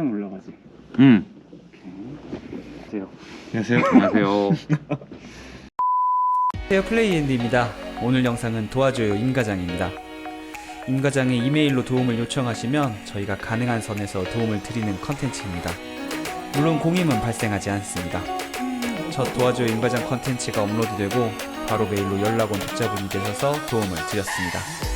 올라가지. 음. 안녕하세요. 안녕하세요. 안녕하세요. 안녕하세요 플레이엔드입니다. 오늘 영상은 도와줘요 임과장입니다. 임과장에 이메일로 도움을 요청하시면 저희가 가능한 선에서 도움을 드리는 컨텐츠입니다. 물론 공임은 발생하지 않습니다. 첫 도와줘요 임과장 컨텐츠가 업로드되고 바로 메일로 연락 온 독자분이 되셔서 도움을 드렸습니다.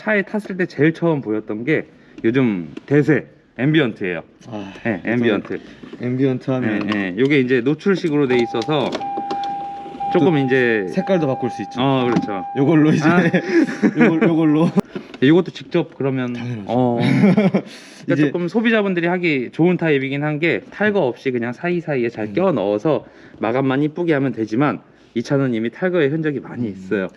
차에 탔을 때 제일 처음 보였던 게 요즘 대세 앰비언트예요. 아, 네, 앰비언트. 앰비언트 네, 하면 네. 요게 이제 노출식으로 돼 있어서 조금 이제 색깔도 바꿀 수 있죠. 어 그렇죠. 요걸로 이제 아. 요걸 요걸로 이것도 직접 그러면 당연하죠. 어 그러니까 이제- 조금 소비자분들이 하기 좋은 타입이긴 한 게 탈거 없이 그냥 사이사이에 잘 음. 껴 넣어서 마감만 이쁘게 하면 되지만 이 차는 이미 탈거의 흔적이 많이 음. 있어요.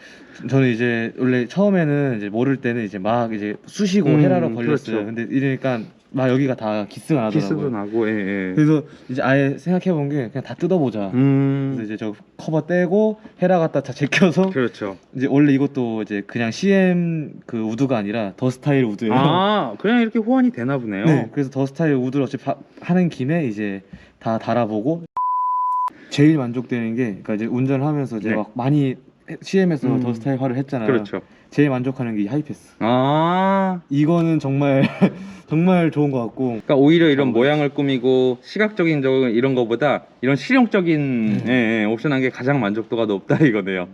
저는 이제 원래 처음에는 이제 모를 때는 이제 막 이제 쑤시고 음, 헤라로 걸렸어요. 그렇죠. 근데 이러니까 막 여기가 다 기스가 나더라고요. 키스도 나고 예, 예. 그래서 이제 아예 생각해 본 게 그냥 다 뜯어보자. 음 그래서 이제 저 커버 떼고 헤라 갖다 다 제껴서 그렇죠. 이제 원래 이것도 이제 그냥 CM 그 우드가 아니라 더 스타일 우드예요. 아 그냥 이렇게 호환이 되나 보네요. 네, 그래서 더 스타일 우드를 어차피 하- 하는 김에 이제 다 달아보고 제일 만족되는 게 그러니까 이제 운전을 하면서 이제 네. 막 많이 CM에서 음. 더 스타일화를 했잖아요. 그렇죠. 제일 만족하는 게 이 하이패스. 아 이거는 정말 정말 좋은 것 같고 그러니까 오히려 이런 어, 모양을 꾸미고 시각적인 저 이런 거보다 이런 실용적인 네. 예, 예, 옵션한 게 가장 만족도가 높다 이거네요.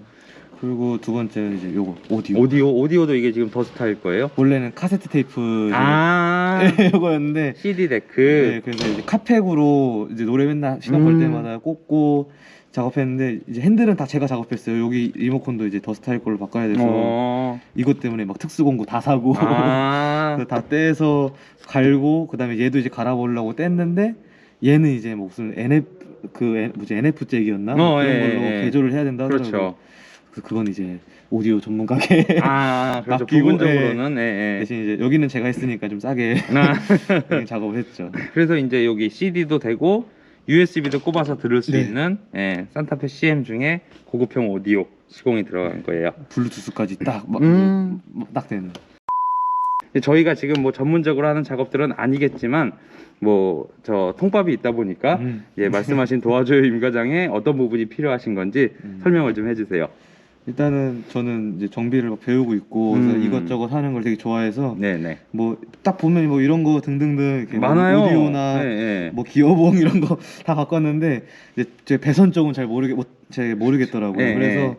그리고 두 번째는 이제 요거 오디오. 오디오 오디오도 이게 지금 더 스타일 거예요? 원래는 카세트 테이프 아 요거였는데 CD 네, 데크. 그래서 이제 카팩으로 이제 노래 맨날 시간 벌 음. 때마다 꽂고 작업했는데 이제 핸들은 다 제가 작업했어요. 여기 리모컨도 이제 더 스타일 걸로 바꿔야 돼서 어. 이것 때문에 막 특수 공구 다 사고 아. 다 떼서 갈고 그다음에 얘도 이제 갈아보려고 뗐는데 얘는 이제 뭐 무슨 NF 그 뭐지 NF 잭이었나 어, 그런 예, 걸로 예. 개조를 해야 된다 하더라고요. 그렇죠. 그래서 그건 이제 오디오 전문 가게 아, 그렇죠. 맡기고, 부분적으로는 예, 예. 대신 이제 여기는 제가 했으니까 좀 싸게 아, 그냥 작업을 했죠. 그래서 이제 여기 CD도 되고 USB도 꼽아서 들을 수 네. 있는 예, 산타페 CM 중에 고급형 오디오 시공이 들어간 거예요. 블루투스까지 딱 막 음. 딱 되는. 저희가 지금 뭐 전문적으로 하는 작업들은 아니겠지만 뭐 저 통밥이 있다 보니까 음. 예, 말씀하신 도와줘요 임 과장에 어떤 부분이 필요하신 건지 음. 설명을 좀 해주세요. 일단은 저는 이제 정비를 막 배우고 있고 그래서 음. 이것저것 하는 걸 되게 좋아해서 네네. 뭐 딱 보면 뭐 이런 거 등등등 이렇게 뭐 많아요. 오디오나 네, 네. 뭐 기어봉 이런 거 다 바꿨는데 이제 제 배선 쪽은 잘 모르겠 못, 제 모르겠더라고요. 네, 그래서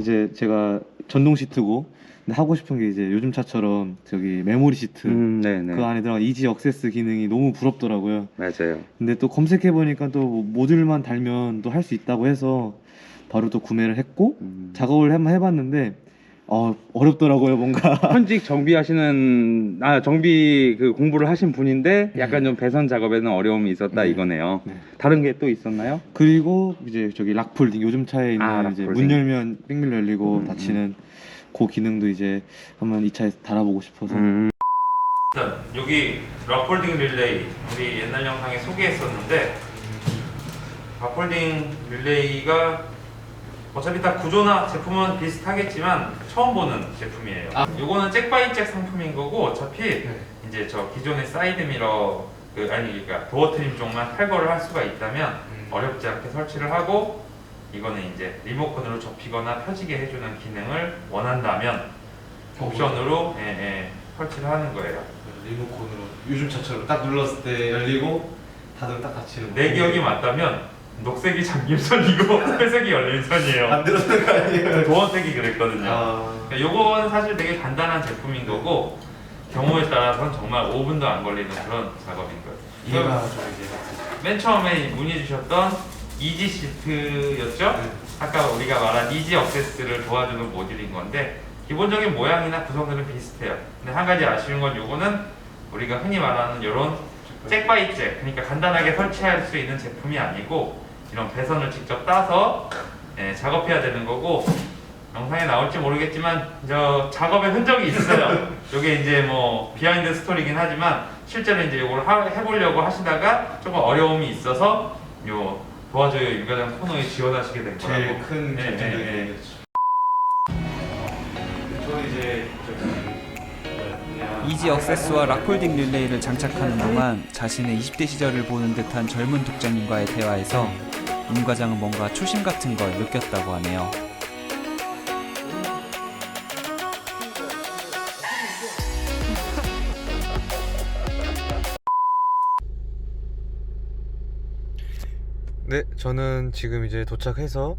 이제 제가 전동 시트고 근데 하고 싶은 게 이제 요즘 차처럼 저기 메모리 시트 음, 네네. 그 안에 들어간 이지 억세스 기능이 너무 부럽더라고요. 맞아요. 근데 또 검색해 보니까 또뭐 모듈만 달면 또 할 수 있다고 해서 바로 또 구매를 했고 음. 작업을 한번 해봤는데 어 어렵더라고요 뭔가. 현직 정비하시는 아 정비 그 공부를 하신 분인데 약간 좀 배선 작업에는 어려움이 있었다 네. 이거네요. 네. 다른 게 또 있었나요? 그리고 이제 저기 락폴딩 요즘 차에 있는 아, 이제. 문 열면 뺑밀 열리고 음, 닫히는 그 기능도 이제 한번 이 차에 달아보고 싶어서 음. 일단 여기 락폴딩 릴레이 우리 옛날 영상에 소개했었는데 락폴딩 릴레이가 어차피 다 구조나 제품은 비슷하겠지만 처음 보는 제품이에요. 요거는 잭바이잭 상품인 거고 어차피 이제 저 기존의 사이드 미러 그 아니 그러니까 도어 트림 쪽만 탈거를 할 수가 있다면 어렵지 않게 설치를 하고 이거는 이제 리모컨으로 접히거나 펴지게 해주는 기능을 원한다면 옵션으로 예, 예, 설치를 하는 거예요. 리모컨으로. 요즘 차처럼 딱 눌렀을 때 열리고 닫으면 딱 닫히는 내 기억이 맞다면 녹색이 잠김선이고 회색이 열림선이에요. 만들었는 거 아니에요? 도어색이 그랬거든요. 아, 그러니까 요건 사실 되게 간단한 제품인 거고 경우에 따라서는 정말 5분도 안 걸리는 그런 작업인 거예요. 이해가 그럼 맨 처음에 문의 주셨던 이지 시트였죠? 네. 아까 우리가 말한 이지 억세스를 도와주는 모듈인 건데 기본적인 모양이나 구성들은 비슷해요. 근데 한 가지 아쉬운 건 요거는 우리가 흔히 말하는 이런 잭바이잭 그러니까 간단하게 설치할 수 있는 제품이 아니고 이런 배선을 직접 따서 예, 작업해야 되는 거고 영상에 나올지 모르겠지만 저 작업의 흔적이 있어요. 이게 이제 뭐 비하인드 스토리긴 하지만 실제로 이제 이걸 하- 해보려고 하시다가 조금 어려움이 있어서 요 도와줘요 유가장 코너에 지원하시게 된 거라고. 제일 큰 네, 결정적인 네, 네. 얘기였죠. 저는 이제 이지 억세스와 락폴딩 릴레이를 장착하는 동안 자신의 20대 시절을 보는 듯한 젊은 독자님과의 대화에서 임 과장은 뭔가 초심 같은 걸 느꼈다고 하네요. 네, 저는 지금 이제 도착해서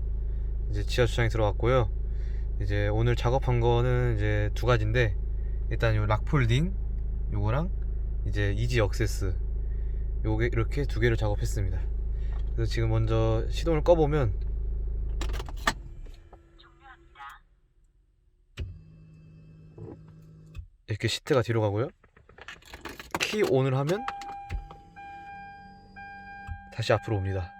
이제 지하 주차장에 들어왔고요. 이제 오늘 작업한 거는 이제 두 가지인데 일단 요 락폴딩 요거랑 이제 이지 억세스 요게 이렇게 두 개를 작업했습니다. 그래서 지금 먼저 시동을 꺼보면 이렇게 시트가 뒤로 가고요. 키 온을 하면 다시 앞으로 옵니다.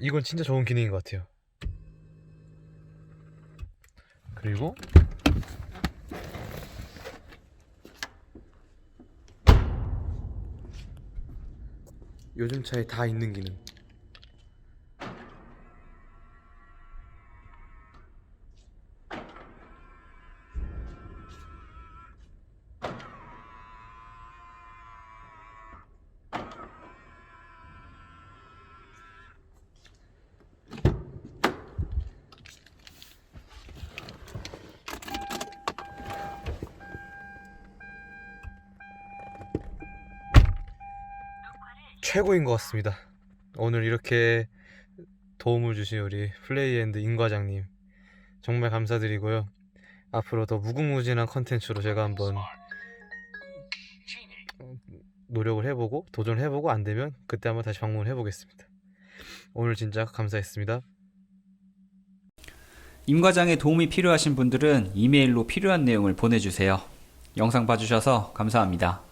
이건 진짜 좋은 기능인 것 같아요. 그리고 요즘 차에 다 있는 기능. 최고인 것 같습니다. 오늘 이렇게 도움을 주신 우리 플레이앤드 임 과장님 정말 감사드리고요. 앞으로 더 무궁무진한 컨텐츠로 제가 한번 노력을 해보고 도전을 해보고 안 되면 그때 한번 다시 방문을 해보겠습니다. 오늘 진짜 감사했습니다. 임 과장의 도움이 필요하신 분들은 이메일로 필요한 내용을 보내주세요. 영상 봐주셔서 감사합니다.